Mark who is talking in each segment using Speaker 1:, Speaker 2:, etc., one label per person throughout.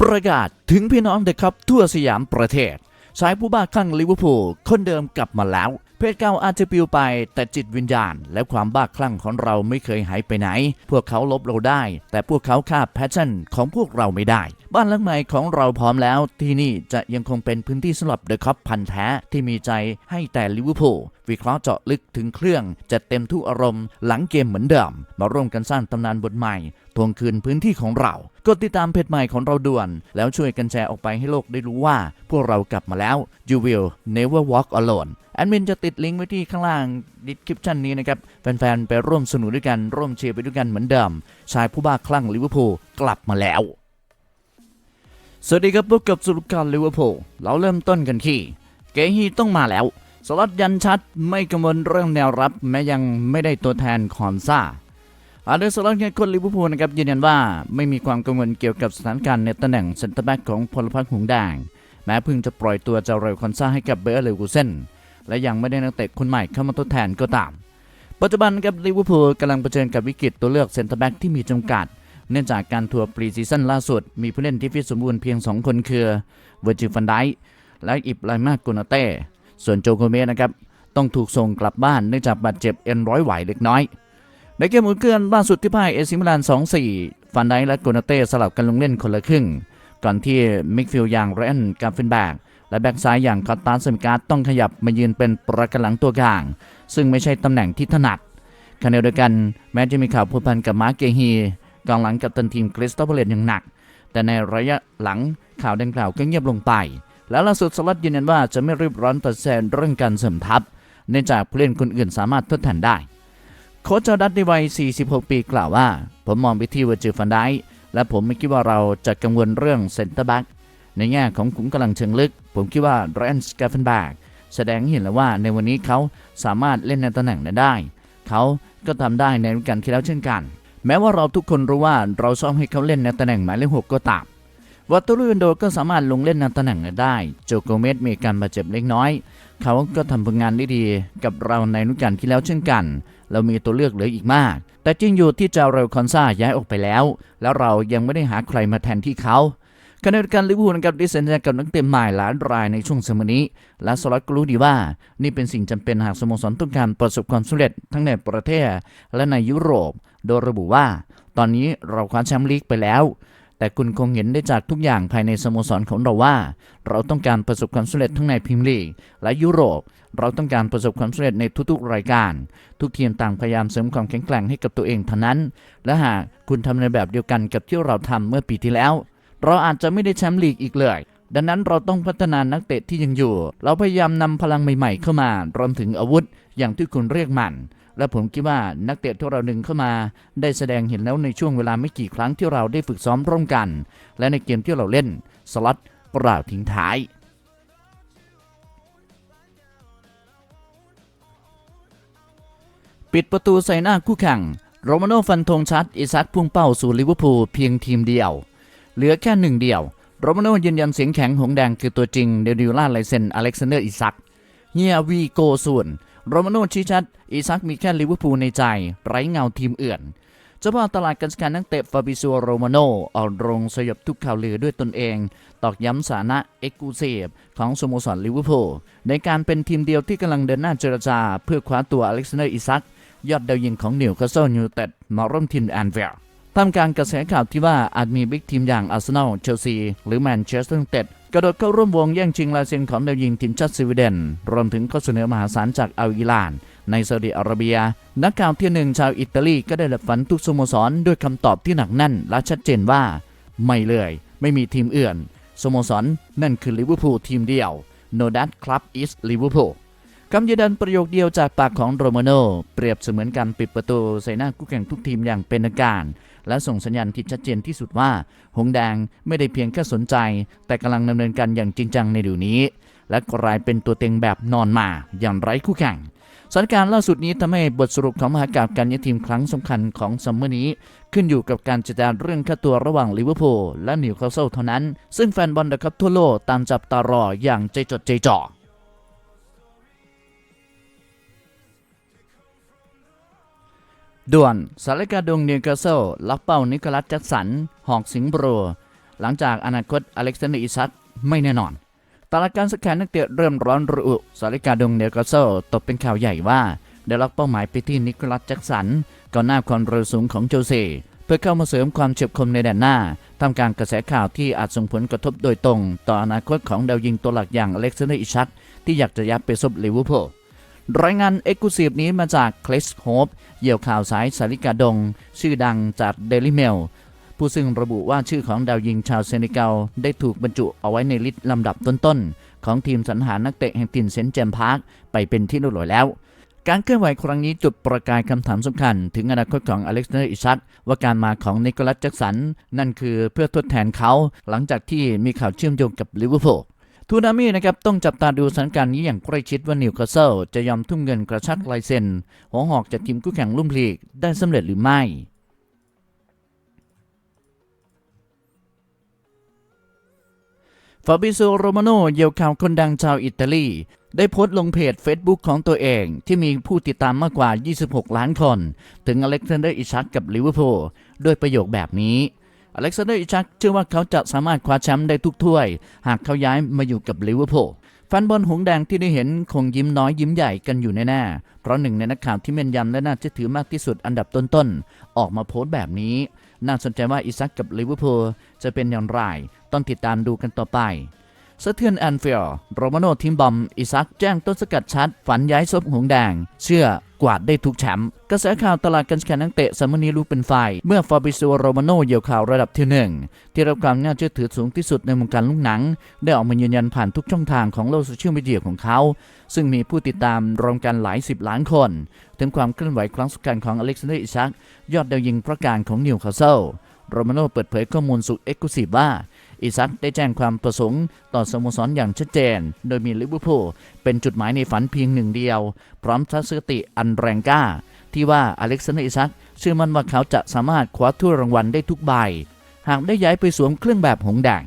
Speaker 1: ประกาศถึงพี่น้องเด็กครับทั่วสยามประเทศชายผู้บ้าคลั่งลิเวอร์พูลคนเดิมกลับมาแล้ว เพศเก่าอาจจะปลิวไป แต่จิตวิญญาณ และความบ้าคลั่งของเราไม่เคยหายไปไหน พวกเขาลบเราได้ แต่พวกเขาฆ่าแพชชั่นของพวกเราไม่ได้ บ้านหลังใหม่ของเราพร้อมแล้ว ที่นี่จะยังคงเป็นพื้นที่สำหรับเดอะคัพพันแท้ที่มีใจให้แต่ลิเวอร์พูลวิเคราะห์เจาะลึกถึงเครื่องจัดเต็มทุกอารมณ์หลังเกมเหมือนเดิม มาร่วมกันสร้างตำนานบทใหม่ทวงคืนพื้นที่ของเรา กดติดตามเพจใหม่ของเราด่วน แล้วช่วยกันแชร์ออกไปให้โลกได้รู้ว่า พวกเรากลับมาแล้ว You will never walk alone ดมินจะติดลิงก์ไว้ที่ข้างล่างดิสคริปชันนี้นะครับ แฟนๆ ไปร่วมสนุกด้วยกัน ร่วมเชียร์ไปด้วยกันเหมือนเดิม ชายผู้บ้าคลั่งลิเวอร์พูลกลับมาแล้ว สวัสดีครับพบกับสุรการลิเวอร์พูลเราเริ่มต้นกันที่เกฮีต้องมาแล้ว สล็อตยันชัดไม่กังวลเรื่องแนวรับ แม้ยังไม่ได้ตัวแทนคอนซ่าอาเดอร์สล็อตเฮดโค้ชลิเวอร์พูลนะครับยืนยันว่าไม่มีความกังวลเกี่ยวกับสถานการณ์ในตำแหน่งเซนเตอร์แบ็กของพลพรรคหงแดงแม้เพิ่งจะปล่อยตัวเจาเรลคอนซ่าให้กับเบอร์เลกูเซน และยังไม่ได้นักเตะคนใหม่เข้ามาทดแทนก็ตาม ปัจจุบันครับลิเวอร์พูลกำลังเผชิญกับวิกฤตตัวเลือกเซนเตอร์แบ็กที่มีจำกัด เนื่องจากการทัวร์ปรีซีซั่นล่าสุด มีผู้เล่นที่ฟิตสมบูรณ์เพียง 2 คนคือเวอร์จิลฟันไดและอิบไลมาโกนาเต้ส่วนโจโกเมสนะครับต้องถูกส่งกลับบ้านเนื่องจากบาดเจ็บเอ็นร้อยไหวเล็กน้อยในเกมหมุนเกลือนล่าสุดที่พ่ายเอซิมิลาน 2-4 ฟันไดและโกนาเต้สลับกันลงเล่นคนละครึ่ง ก่อนที่มิกฟิลด์อย่างไรนกาฟินแบก และแบ็กซ้ายอย่างคอตตาสมิการ์ดต้องขยับมายืนเป็นประกันหลังตัวกลาง ซึ่งไม่ใช่ตำแหน่งที่ถนัดขณะเดียวกันแม้จะมีข่าวผูกพันกับมาร์กเกฮีกองหลังกับตันทีมคริสตัลพาเลตอย่างหนัก แต่ในระยะหลังข่าวดังกล่าวก็เงียบลงไป แล้วล่าสุดสลัดยืนยันว่าจะไม่รีบร้อนตัดสินเรื่องการเสริมทัพเนื่องจากผู้เล่นคนอื่นสามารถทดแทนได้ โค้ชจ้าดัตในวัย 46 ปีกล่าวว่า ผมมองไปที่เวอร์จิลฟันไดและผมไม่คิดว่าเราจะกังวลเรื่องเซนเตอร์แบ็กในแง่ของขุมกำลังเชิงลึก ผมคิดว่าแรนส์กฟเฟนแบกแสดงให้เห็นแล้วว่าในวันนี้เขาสามารถเล่นในตำแหน่งนั้นได้ เขาก็ทำได้ในฤดูกาลที่แล้วเช่นกัน แม้ว่าเราทุกคนรู้ว่าเราชอบให้เขาเล่นในตำแหน่งหมายเลขหกก็ตามวัตตุลุยนโดก็สามารถลงเล่นในตำแหน่งนั้นได้ โจโกเมสมีการบาดเจ็บเล็กน้อย เขาก็ทำผลงานได้ดีกับเราในฤดูกาลที่แล้วเช่นกัน เรามีตัวเลือกเหลืออีกมาก แต่จริงอยู่ที่เจาเรลคอนซาย้ายออกไปแล้ว แล้วเรายังไม่ได้หาใครมาแทนที่เขา ขณะเดียวกันลิเวอร์พูลกับดิเซนใจกับนักเตะใหม่หลายรายในช่วงสมัยนี้ และสล็อตก็รู้ดีว่า นี่เป็นสิ่งจำเป็นหากสโมสรต้องการประสบความสำเร็จทั้งในประเทศและในยุโรป โดยระบุว่า ตอนนี้เราคว้าแชมป์ลีกไปแล้ว แต่คุณคงเห็นได้จากทุกอย่างภายในสโมสรของเราว่า เราต้องการประสบความสำเร็จทั้งในพรีเมียร์ลีกและยุโรป เราต้องการประสบความสำเร็จในทุกๆ รายการ ทุกทีมต่างพยายามเสริมความแข็งแกร่งให้กับตัวเองเท่านั้น และหากคุณทำในแบบเดียวกันกับที่เราทำเมื่อปีที่แล้ว เราอาจจะไม่ได้แชมป์ลีกอีกเลย ดังนั้นเราต้องพัฒนานักเตะที่ยังอยู่ เราพยายามนำพลังใหม่ๆเข้ามารวมถึงอาวุธอย่างที่คุณเรียกมัน และผมคิดว่านักเตะที่เราดึงเข้ามา ได้แสดงเห็นแล้วในช่วงเวลาไม่กี่ครั้งที่เราได้ฝึกซ้อมร่วมกัน และในเกมที่เราเล่นสล็อตกล่าวทิ้งท้ายปิดประตูใส่หน้าคู่แข่ง โรมาโนฟันธงชัด อิซักพุ่งเป้าสู่ลิเวอร์พูลเพียงทีมเดียว เหลือแค่หนึ่งเดียวโรมาโนยืนยันเสียงแข็งหงแดงคือตัวจริงเดนิล่าไลเซนอเล็กซานเดอร์อิซักเฮียวีโกส่วนโรมาโนชี้ชัดอิซักมีแค่ลิเวอร์พูลในใจ ไร้เงาทีมอื่นเฉพาะตลาดการจัดการนักเตะฟาบิซัวโรมาโนออกโรงสยบทุกข่าวลือด้วยตนเอง ตอกย้ำสานะเอ็กซ์คลูซีฟของสโมสรลิเวอร์พูลในการเป็นทีมเดียวที่กำลังเดินหน้าเจรจา เพื่อคว้าตัวอเล็กซานเดอร์อิซักยอดดาวยิงของนิวคาสเซิลยูไนเต็ดมาร่วมทีมแอนเวร์ ท่ามกลางกระแสข่าวที่ว่าอาจมีบิ๊กทีมอย่างอาร์เซนอล เชลซี หรือแมนเชสเตอร์ยูไนเต็ดกระโดดเข้าร่วมวงแย่งชิงลายเซ็นของดาวยิงทีมชาติสวีเดน รวมถึงข้อเสนอมหาศาลจากอัลอิหร่าน ในซาอุดิอาระเบีย นักข่าวที่หนึ่งชาวอิตาลีก็ได้หลับฝันทุกสโมสรด้วยคำตอบที่หนักแน่นและชัดเจนว่า ไม่เลย ไม่มีทีมอื่นสโมสรนั่นคือลิเวอร์พูลทีมเดียว No that club is Liverpool คำยืนยันประโยคเดียวจากปากของโรมาโนเปรียบเสมือนการปิดประตูใส่หน้าคู่แข่งทุกทีมอย่างเป็นทางการ และส่งสัญญาณที่ชัดเจนที่สุดว่า หงแดงไม่ได้เพียงแค่สนใจ แต่กำลังดำเนินการอย่างจริงจังในเดี๋ยวนี้ และกลายเป็นตัวเต็งแบบนอนมาอย่างไร้คู่แข่งสถานการณ์ล่าสุดนี้ทำให้บทสรุปของมหากาบการยทีมครั้งสำคัญของซัมเมอร์นี้ ขึ้นอยู่กับการจัดการเรื่องค่าตัวระหว่างลิเวอร์พูลและนิวคาสเซิลเท่านั้น ซึ่งแฟนบอลเดอะคัพทั่วโลกตามจับตารออย่างใจจดใจจ่อ ด่วนสารกาดงนิวคาสเซิลล็อกเป้านิโคลัสแจ็คสัน หอกสิงบรูหลังจากอนาคตอเล็กซานเดอร์อิซักไม่แน่นอนตลาดการสแกนนักเตะเริ่มร้อนระอุสาริกาดงเนลกาโซตกเป็นข่าวใหญ่ว่า ได้รับเป้าหมายไปที่นิโคลัสแจ็คสันก่อนหน้าความเร็วสูงของโจเซเพื่อเข้ามาเสริมความเฉียบคมในแดนหน้าทำการกระแสข่าวที่อาจส่งผลกระทบโดยตรง ต่ออนาคตของดาวยิงตัวหลักอย่างอเล็กซานเดอร์อิชักที่อยากจะย้ายไปซบลิเวอร์พูล รายงานเอ็กซ์คลูซีฟนี้มาจากคลสโฮปเหยี่ยวข่าวสายสาริกาดง ชื่อดังจากเดลิเมลผู้ซึ่งระบุว่าชื่อของดาวยิงชาวเซเนกัลได้ถูกบรรจุเอาไว้ในลิสต์ลำดับต้นๆ ของทีมสรรหานักเตะแห่งถิ่นเซนต์เจมพาร์คไปเป็นที่เรียบร้อยแล้ว การเคลื่อนไหวครั้งนี้จุดประกายคำถามสำคัญ ถึงอนาคตของอเล็กซานเดอร์อิชักว่าการมาของนิโคลัสแจ็คสัน นั่นคือเพื่อทดแทนเขาหลังจากที่มีข่าวเชื่อมโยงกับลิเวอร์พูล ทูนามินะครับต้องจับตาดูสถานการณ์นี้อย่างใกล้ชิดว่านิวคาสเซิลจะยอมทุ่มเงินกระชักลายเซ็นหัวหอกจากทีมคู่แข่งลุ่มลีกได้สำเร็จหรือไม่ฟาบิโซโรมาโนเยี่ยวข่าวคนดังชาวอิตาลี ได้โพสต์ลงเพจ Facebook ของตัวเอง ที่มีผู้ติดตามมากกว่า 26 ล้านคน ถึงอเล็กซานเดอร์อิชักกับลิเวอร์พูลด้วยประโยคแบบนี้ อเล็กซานเดอร์อิชักเชื่อว่าเขาจะสามารถคว้าแชมป์ได้ทุกถ้วย หากเขาย้ายมาอยู่กับลิเวอร์พูลแฟนบอลหงสแดงที่ได้เห็นคงยิ้มน้อยยิ้มใหญ่กันอยู่แน่ๆ เพราะหนึ่งในนักข่าวที่แม่นยำและน่าเชื่อถือมากที่สุดอันดับต้นๆ ออกมาโพสต์แบบนี้ น่าสนใจว่าอิซักกับลิเวอร์พูลจะเป็นอย่างไร ต้องติดตามดูกันต่อไป สะเทือนแอนฟิลด์โรมาโนทีมบอม อิซักแจ้งต้นสกัดชัด ฝันย้ายซบหงแดง เชื่อกวาดได้ทุกแชมป์กระแสข่าวตลาดการแข่งนักเตะสมนีลูกเป็นไฟ เมื่อฟาบิโซโรมาโนเหยี่ยวข่าวระดับที่หนึ่งที่รับความน่าเชื่อถือสูงที่สุดในวงการลูกหนัง ได้ออกมายืนยันผ่านทุกช่องทางของโลกโซเชียลมีเดียของเขา ซึ่งมีผู้ติดตามรวมกันหลายสิบล้านคน ถึงความเคลื่อนไหวครั้งสำคัญของอเล็กซานเดอร์อิซักยอดดาวยิงประการของนิวคาสเซิลโรมาโนเปิดเผยข้อมูลสุดเอ็กซ์คลูซีฟว่า อิซักได้แจ้งความประสงค์ต่อสโมสรอย่างชัดเจน โดยมีลิเวอร์พูลเป็นจุดหมายในฝันเพียงหนึ่งเดียว พร้อมทัศนคติอันแรงกล้า ที่ว่าอเล็กซานเดอร์อิซักเชื่อมั่นว่าเขาจะสามารถคว้าถ้วยรางวัลได้ทุกใบ หากได้ย้ายไปสวมเครื่องแบบหงแดง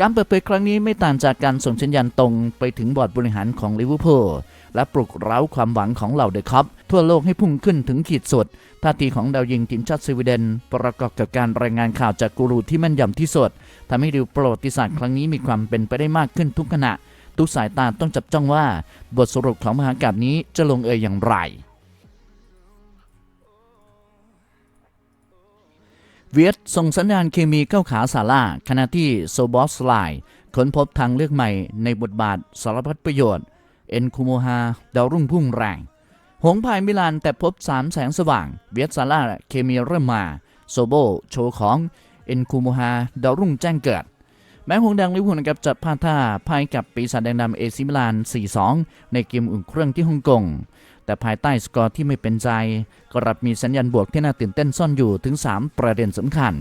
Speaker 1: การเปิดเผยครั้งนี้ไม่ต่างจากการส่งสัญญาณตรงไปถึงบอร์ดบริหารของลิเวอร์พูล และปลุกเร้าความหวังของเหล่าเดอะคอปทั่วโลกให้พุ่งขึ้นถึงขีดสุดท่าทีของดาวยิงทีมชาติสวีเดน ประกอบกับการรายงานข่าวจากกูรูที่แม่นยำที่สุดทำให้ดูประวัติศาสตร์ครั้งนี้มีความเป็นไปได้มากขึ้นทุกขณะ ทุกสายตาต้องจับจ้องว่า บทสรุปของมหากาพย์นี้จะลงเอยอย่างไรเวียดส่งสัญญาณเคมีเข้าขาซาราขณะที่โซบอสไลค้นพบทางเลือกใหม่ในบทบาทสารพัดประโยชน์ เอ็นคูโมฮาดาวรุ่งพุ่งแรง หงพายมิลานแต่พบ3แสงสว่าง เวียดซาร่าเคมีเริ่มมา โซโบ โชว์ของเอ็นคูโมฮาดาวรุ่งแจ้งเกิด แม้หงแดงลิเวอร์พูลนะครับจะพลาดท่าพ่ายกับปีศาจแดงดำเอซิมิลาน 4-2 ในเกมอุ่นเครื่องที่ฮ่องกงแต่ภายใต้สกอร์ที่ไม่เป็นใจก็รับมีสัญญาณบวกที่น่าตื่นเต้นซ่อนอยู่ถึง 3 ประเด็นสำคัญ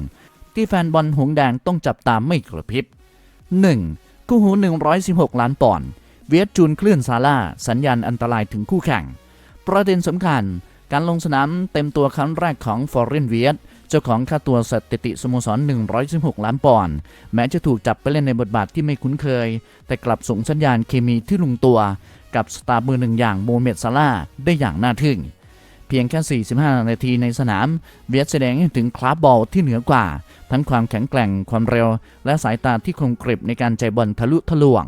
Speaker 1: ที่แฟนบอลหงแดงต้องจับตามไม่กระพริบ 1. คู่หู 116 ล้านปอนด์ เวียดจูนคลื่นซาร่าสัญญาณอันตรายถึงคู่แข่ง ประเด็นสำคัญ การลงสนามเต็มตัวครั้งแรกของฟอร์เรนเวียดเจ้าของค่าตัวสถิติสโมสร 116 ล้านปอนด์แม้จะถูกจับไปเล่นในบทบาทที่ไม่คุ้นเคย แต่กลับส่งสัญญาณเคมีที่ลงตัว กับสตาร์มือหนึ่งอย่างโมเมดซาร่าได้อย่างน่าทึ่ง เพียงแค่ 45 นาทีในสนาม เวียดแสดงให้ถึงคลาสบอลที่เหนือกว่า ทั้งความแข็งแกร่งความเร็ว และสายตาที่คมกริบในการใจบอลทะลุทะลวง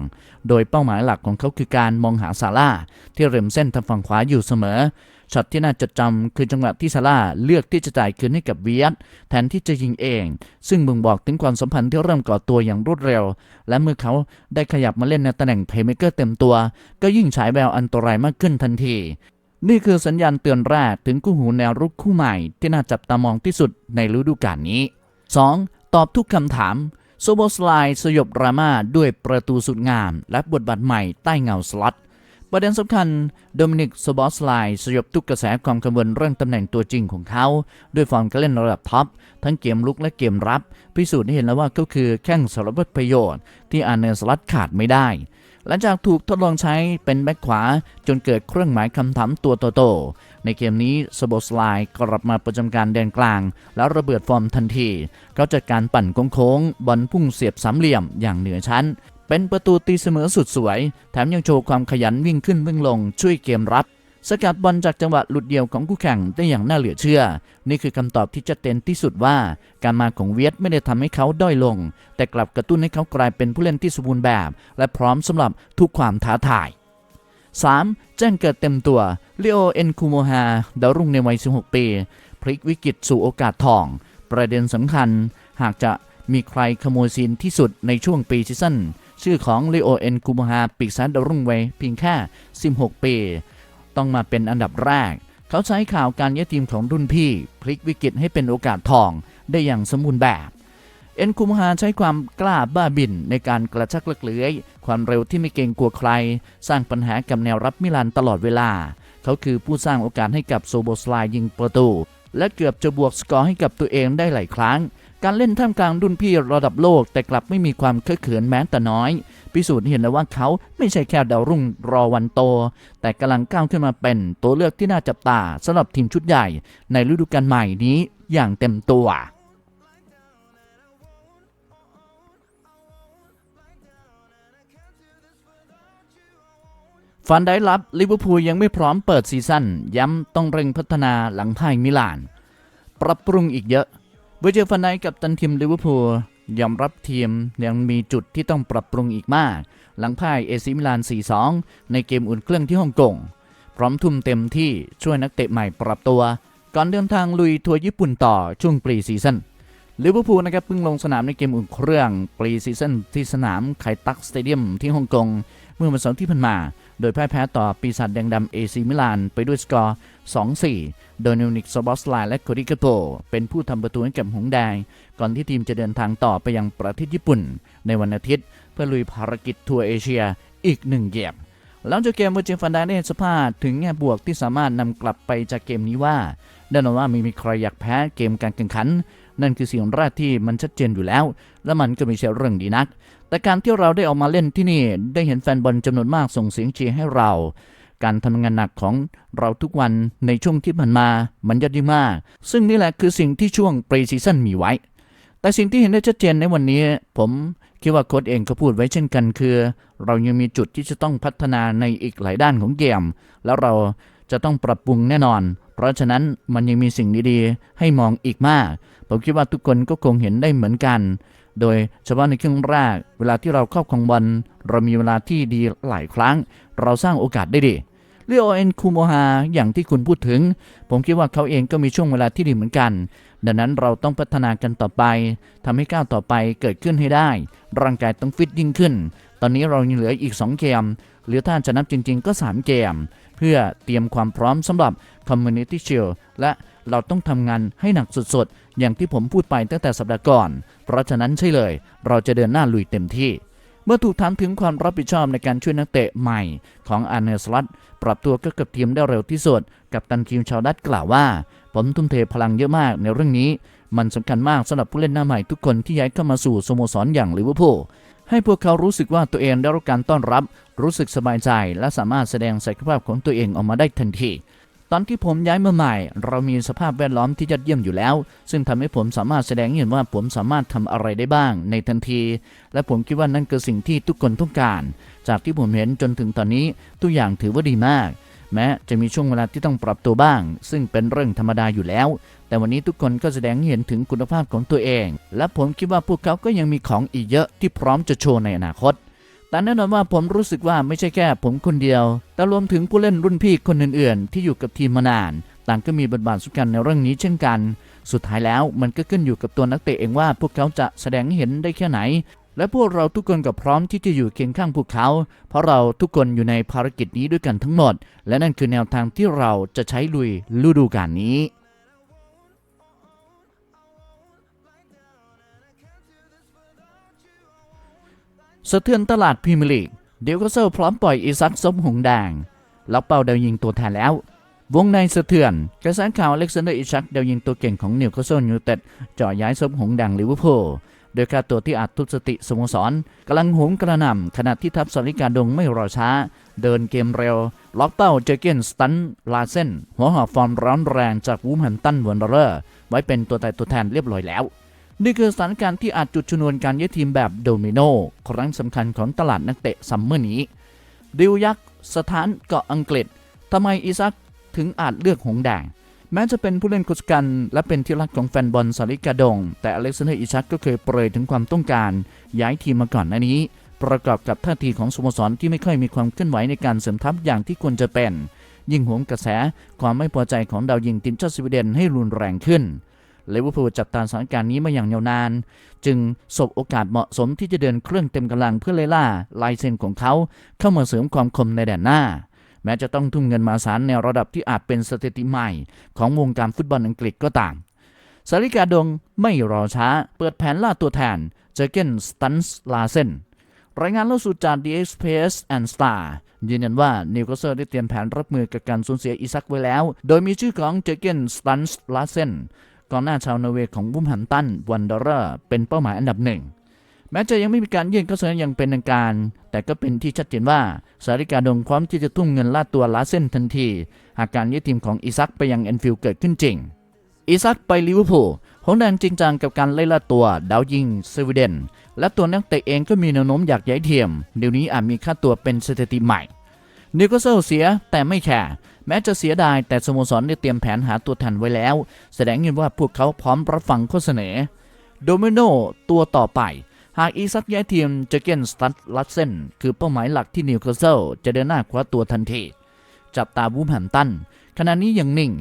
Speaker 1: โดยเป้าหมายหลักของเขาคือการมองหาซาร่าที่เริมเส้นทางฝั่งขวาอยู่เสมอช็อตที่น่าจดจำคือจังหวะที่ซาร่าเลือกที่จะจ่ายคืนให้กับเวียดแทนที่จะยิงเอง ซึ่งบ่งบอกถึงความสัมพันธ์ที่เริ่มก่อตัวอย่างรวดเร็ว และเมื่อเขาได้ขยับมาเล่นในตำแหน่งเพลย์เมเกอร์เต็มตัว ก็ยิ่งฉายแววอันตรายมากขึ้นทันที นี่คือสัญญาณเตือนแรกถึงคู่หูแนวรุกคู่ใหม่ที่น่าจับตามองที่สุดในฤดูกาลนี้ 2. ตอบทุกคำถามโซโบสไลสยบราม่าด้วยประตูสุดงาม และบทบาทใหม่ใต้เงาสล็อตประเด็นสำคัญโดมินิกโซบอสไลสยบทุกกระแสความกังวลเรื่องตำแหน่งตัวจริงของเขา ด้วยฟอร์มการเล่นระดับท็อป ทั้งเกมลุกและเกมรับ พิสูจน์ให้เห็นแล้วว่าก็คือแข้งสารพัดประโยชน์ ที่อาร์เนสลัดขาดไม่ได้ หลังจากถูกทดลองใช้เป็นแบ็คขวาจนเกิดเครื่องหมายคำถามตัวโตๆในเกมนี้สโบสไลกลับมาประจำการแดนกลาง แล้วระเบิดฟอร์มทันที เขาจัดการปั่นโค้งบอลพุ่งเสียบสามเหลี่ยมอย่างเหนือชั้น เป็นประตูตีเสมอสุดสวย แถมยังโชว์ความขยันวิ่งขึ้นวิ่งลงช่วยเกมรับ สกัดบอลจากจังหวะหลุดเดี่ยวของคู่แข่งได้อย่างน่าเหลือเชื่อ นี่คือคำตอบที่ชัดเจนที่สุดว่า การมาของเวียดไม่ได้ทำให้เขาด้อยลง แต่กลับกระตุ้นให้เขากลายเป็นผู้เล่นที่สมบูรณ์แบบ และพร้อมสำหรับทุกความท้าทาย 3. แจ้งเกิดเต็มตัวเลโอเอ็นคูโมฮาดาวรุ่งในวัย 16 ปี พลิกวิกฤตสู่โอกาสทอง ประเด็นสำคัญ หากจะมีใครขโมยซีนที่สุดในช่วงปีซีซั่นชื่อของเลโอเอ็นคูโมฮาปีกซ้ายดาวรุ่งวัยเพียงแค่ 16 ปี ต้องมาเป็นอันดับแรก เขาใช้ข่าวการย้ายทีมของรุ่นพี่ พลิกวิกฤตให้เป็นโอกาสทองได้อย่างสมบูรณ์แบบ เอ็นคุมฮาใช้ความกล้าบ้าบินในการกระชักเลือกเลื้อย ความเร็วที่ไม่เกรงกลัวใคร สร้างปัญหากับแนวรับมิลานตลอดเวลา เขาคือผู้สร้างโอกาสให้กับโซโบสไลยิงประตู และเกือบจะบวกสกอร์ให้กับตัวเองได้หลายครั้ง การเล่นท่ามกลางรุ่นพี่ระดับโลก แต่กลับไม่มีความเคอะเขินแม้แต่น้อย พิสูจน์เห็นแล้วว่าเขาไม่ใช่แค่ดาวรุ่งรอวันโต แต่กำลังก้าวขึ้นมาเป็นตัวเลือกที่น่าจับตาสำหรับทีมชุดใหญ่ ในฤดูกาลใหม่นี้อย่างเต็มตัวฟันได้รับลิเวอร์พูลยังไม่พร้อมเปิดซีซั่นย้ำต้องเร่งพัฒนาหลังพ่ายมิลาน ปรับปรุงอีกเยอะ เวอร์เจอร์ฟันไดกับตันทีมลิเวอร์พูลยอมรับทีมยังมีจุดที่ต้องปรับปรุงอีกมาก หลังพ่ายเอซิมิลาน 4-2 ในเกมอุ่นเครื่องที่ฮ่องกง พร้อมทุ่มเต็มที่ช่วยนักเตะใหม่ปรับตัว ก่อนเดินทางลุยทัวร์ญี่ปุ่นต่อช่วงปรีซีซั่นลิเวอร์พูลนะครับเพิ่งลงสนามในเกมอุ่นเครื่องปรีซีซั่นที่สนามไคตักสเตเดียมที่ฮ่องกงเมื่อวันเสาร์ที่ผ่านมา โดยพ่ายแพ้ต่อปีศาจแดงดำเอซีมิลานไปด้วยสกอร์ 2-4 โดยนิวนิกซบอสไลและโคดิกาโปเป็นผู้ทำประตูให้กับหงแดง ก่อนที่ทีมจะเดินทางต่อไปยังประเทศญี่ปุ่น ในวันอาทิตย์ เพื่อลุยภารกิจทัวร์เอเชียอีกหนึ่งเกียบหลังจากเกมเวอร์จินฟันไดได้เห็นสภาพถึงแง่บวกที่สามารถนำกลับไปจากเกมนี้ว่าแน่นอนว่าไม่มีใครอยากแพ้เกมการแข่งขัน นั่นคือสิ่งแรกที่มันชัดเจนอยู่แล้ว และมันก็ไม่ใช่เรื่องดีนัก แต่การที่เราได้ออกมาเล่นที่นี่ ได้เห็นแฟนบอลจำนวนมากส่งเสียงเชียร์ให้เรา การทำงานหนักของเราทุกวันในช่วงที่ผ่านมามันยอดเยี่ยมมาก ซึ่งนี่แหละคือสิ่งที่ช่วงปรีซีซั่นมีไว้ แต่สิ่งที่เห็นได้ชัดเจนในวันนี้ ผมคิดว่าโค้ชเองก็พูดไว้เช่นกันคือ เรายังมีจุดที่จะต้องพัฒนาในอีกหลายด้านของเกม แล้วเราจะต้องปรับปรุงแน่นอน เพราะฉะนั้นมันยังมีสิ่งดีๆ ให้มองอีกมาก ผมคิดว่าทุกคนก็คงเห็นได้เหมือนกัน โดยเฉพาะในครึ่งแรก เวลาที่เราครอบครองบอลเรามีเวลาที่ดีหลายครั้ง เราสร้างโอกาสได้ดีเรียโอเอ็นคูโมฮาอย่างที่คุณพูดถึง ผมคิดว่าเขาเองก็มีช่วงเวลาที่ดีเหมือนกัน ดังนั้นเราต้องพัฒนากันต่อไปทำให้ก้าวต่อไปเกิดขึ้นให้ได้ ร่างกายต้องฟิตยิ่งขึ้น ตอนนี้เรายังเหลืออีก 2 เกม หรือถ้าจะนับจริง ๆ ก็ 3 เกม เพื่อเตรียมความพร้อมสำหรับ Community Shield และ เราต้องทำงานให้หนักสุดๆ อย่างที่ผมพูดไปตั้งแต่สัปดาห์ก่อน เพราะฉะนั้นใช่เลย เราจะเดินหน้าลุยเต็มที่ เมื่อถูกถามถึงความรับผิดชอบในการช่วยนักเตะใหม่ของอาร์เนสลัตปรับตัวก็กับทีมได้เร็วที่สุด กับตันทีมชาวดัตกล่าวว่า ผมทุ่มเทพลังเยอะมากในเรื่องนี้ มันสำคัญมากสำหรับผู้เล่นหน้าใหม่ทุกคนที่ย้ายเข้ามาสู่สโมสรอย่างลิเวอร์พูลให้พวกเขารู้สึกว่าตัวเองได้รับการต้อนรับ รู้สึกสบายใจ และสามารถแสดงศักยภาพของตัวเองออกมาได้ทันที ตอนที่ผมย้ายมาใหม่ เรามีสภาพแวดล้อมที่ยอดเยี่ยมอยู่แล้ว ซึ่งทำให้ผมสามารถแสดงเห็นว่าผมสามารถทำอะไรได้บ้าง ในทันที และผมคิดว่านั่นคือสิ่งที่ทุกคนต้องการ จากที่ผมเห็นจนถึงตอนนี้ทุกอย่างถือว่าดีมาก แม้จะมีช่วงเวลาที่ต้องปรับตัวบ้าง ซึ่งเป็นเรื่องธรรมดาอยู่แล้ว แต่วันนี้ทุกคนก็แสดงเห็นถึงคุณภาพของตัวเอง และผมคิดว่าพวกเขาก็ยังมีของอีกเยอะที่พร้อมจะโชว์ในอนาคต แต่แน่นอนว่าผมรู้สึกว่าไม่ใช่แค่ผมคนเดียว แต่รวมถึงผู้เล่นรุ่นพี่คนอื่นๆ ที่อยู่กับทีมมานาน ต่างก็มีบทบาทสำคัญในเรื่องนี้เช่นกัน สุดท้ายแล้วมันก็ขึ้นอยู่กับตัวนักเตะเองว่าพวกเขาจะแสดงให้เห็นได้แค่ไหน และพวกเราทุกคนก็พร้อมที่จะอยู่เคียงข้างพวกเขา เพราะเราทุกคนอยู่ในภารกิจนี้ด้วยกันทั้งหมด และนั่นคือแนวทางที่เราจะใช้ลุยฤดูกาลนี้ สะเทือนตลาดพรีเมียร์ลีก เดี๋ยวก็เซลพร้อมปล่อยอีซักซบหงแดงแล้วเป่าดาวยิงตัวแทนแล้ว วงในสะเทือน กระแสข่าวอเล็กซานเดอร์อิชักดาวยิงตัวเก่งของนิวคาสเซิลยูไนเต็ดจาะย้ายซบหงแดงลิเวอร์พูลโดยค่าตัวที่อาจทุบสติสโมสรกำลังโหมกระหน่ำขณะที่ทัพสาริกาดงไม่รอช้า เดินเกมเร็ว ล็อกเป้าเจเกนสตันลาเซนหัวหอกฟอร์มร้อนแรงจากวูมแฮมตันวันเดอร์ไว้เป็นตัวตายตัวแทนเรียบร้อยแล้ว นี่คือสถานการณ์ที่อาจจุดชนวนการย้ายทีมแบบโดมิโนครั้งสำคัญของตลาดนักเตะซัมเมอร์นี้ดิวยักษ์สถานเกาะอังกฤษทำไมอิซักถึงอาจเลือกหงแดง แม้จะเป็นผู้เล่นกุศกันและเป็นที่รักของแฟนบอลสาริกาดง แต่อเล็กซานเดอร์อิซักก็เคยเปรยถึงความต้องการ ย้ายทีมมาก่อนหน้านี้ ประกอบกับท่าทีของสโมสรที่ไม่ค่อยมีความเคลื่อนไหวในการเสริมทัพอย่างที่ควรจะเป็น ยิ่งหวงกระแสความไม่พอใจของดาวยิงทีมชาติสวีเดนให้รุนแรงขึ้น ลิเวอร์พูลจับตาสถานการณ์นี้มาอย่างยาวนาน จึงสบโอกาสเหมาะสมที่จะเดินเครื่องเต็มกำลังเพื่อไล่ล่าลายเซ็นของเขาเข้ามาเสริมความคมในแดนหน้า แม้จะต้องทุ่มเงินมาศาลในระดับที่อาจเป็นสถิติใหม่ ของวงการฟุตบอลอังกฤษก็ตามสาริกาดงไม่รอช้า เปิดแผนล่าตัวแทนเจเกนสตันส์ลาเซนรายงานล่าสุดจาก The Express and Star ยืนยันว่านิวคาสเซิลได้เตรียมแผนรับมือกับการสูญเสียอิซักไว้แล้ว โดยมีชื่อของเจเกนสตันส์ลาเซน กองหน้าชาวนอร์เวย์ของวุมหันตันวันเดอร์เป็นเป้าหมายอันดับหนึ่งแม้จะยังไม่มีการยื่นข้อเสนออย่างเป็นทางการ แต่ก็เป็นที่ชัดเจนว่าสาริกาดงพร้อมที่จะทุ่มเงินล่าตัวล้าเส้นทันที หากการยึดทีมของอิซักไปยังแอนฟิลด์เกิดขึ้นจริง อิซักไปลิเวอร์พูลหงแดงจริงจังกับการไล่ล่าตัวดาวยิงสวีเดน และตัวนักเตะเองก็มีแนวโน้มอยากย้ายทีมเดี๋ยวนี้อาจมีค่าตัวเป็นสถิติใหม่นิวคาสเซิลเสียแต่ไม่แคร์ แม้จะเสียดายแต่สโมสรได้เตรียมแผนหาตัวแทนไว้แล้ว แสดงเห็นว่าพวกเขาพร้อมรับฟังข้อเสนอโดมิโนตัวต่อไป หากอีซักย้ายทีมจะเกนสตัดลัสเซนคือเป้าหมายหลักที่นิวคาสเซิลจะเดินหน้าคว้าตัวทันที จับตาวูมแฮมตันขณะนี้ยังนิ่ง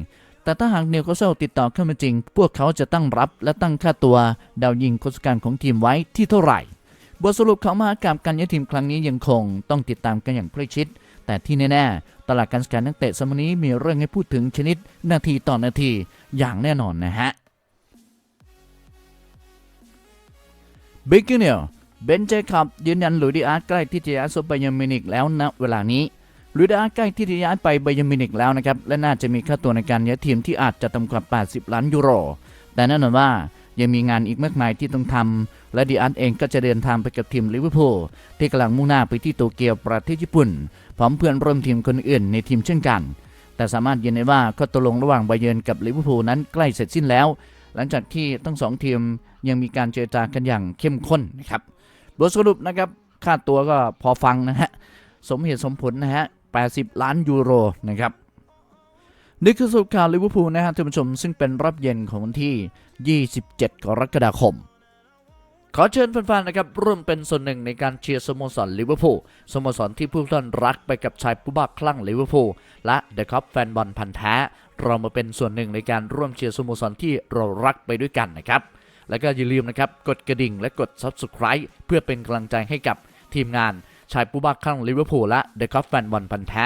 Speaker 1: แต่ถ้าหากนิวคาสเซิลติดต่อเข้ามาจริง พวกเขาจะตั้งรับและตั้งค่าตัวดาวยิงโคสการของทีมไว้ที่เท่าไหร่บทสรุปของมหากรรมการย้ายทีมครั้งนี้ยังคงต้องติดตามกันอย่างใกล้ชิด แต่ที่แน่ ตลาดการสแกนนักเตะสมัยนี้มีเรื่องให้พูดถึงชนิดนาทีต่อนาทีอย่างแน่นอนนะฮะบิ๊กเนียเบนเจคับยืนยันหลุยดิอาร์ตใกล้ที่จะย้ายไปยังมินิกแล้วณเวลานี้หลุยดิอาร์ใกล้ที่จะย้ายไปไบยมินิกแล้วนะครับ และน่าจะมีค่าตัวในการย้ายทีมที่อาจจะต่ำกว่า 80 ล้านยูโร แต่แน่นอนว่า ยังมีงานอีกมากมายที่ต้องทำและดิอาร์ตเองก็จะเดินทางไปกับทีมลิเวอร์พูลที่กำลังมุ่งหน้าไปที่โตเกียวประเทศญี่ปุ่น พร้อมเพื่อนร่วมทีมคนอื่นในทีมเช่นกัน แต่สามารถยืนได้ว่าข้อตกลงระหว่างไบเยิร์นกับลิเวอร์พูลนั้นใกล้เสร็จสิ้นแล้ว หลังจากที่ทั้งสองทีมยังมีการเจรจากันอย่างเข้มข้นนะครับบทสรุปนะครับค่าตัวก็พอฟังนะฮะสมเหตุสมผลนะฮะ80 ล้านยูโรนะครับ นี่คือสรุปข่าวลิเวอร์พูลนะฮะท่านผู้ชมซึ่งเป็นรับเย็นของวันที่ 27 กรกฎาคม ขอเชิญแฟนๆนะครับร่วมเป็นส่วนหนึ่งในการเชียร์สโมสรลิเวอร์พูลสโมสรที่ผู้ท่านรักไปกับชายผู้บ้าคลั่งลิเวอร์พูลและเดอะคัพแฟนบอลพันธ์แท้ เรามาเป็นส่วนหนึ่งในการร่วมเชียร์สโมสรที่เรารักไปด้วยกันนะครับแล้วก็อย่าลืมนะครับกดกระดิ่งและกด Subscribe เพื่อเป็นกำลังใจให้กับทีมงานชายผู้บ้าคลั่งลิเวอร์พูลและเดอะคัพแฟนบอลพันธ์แท้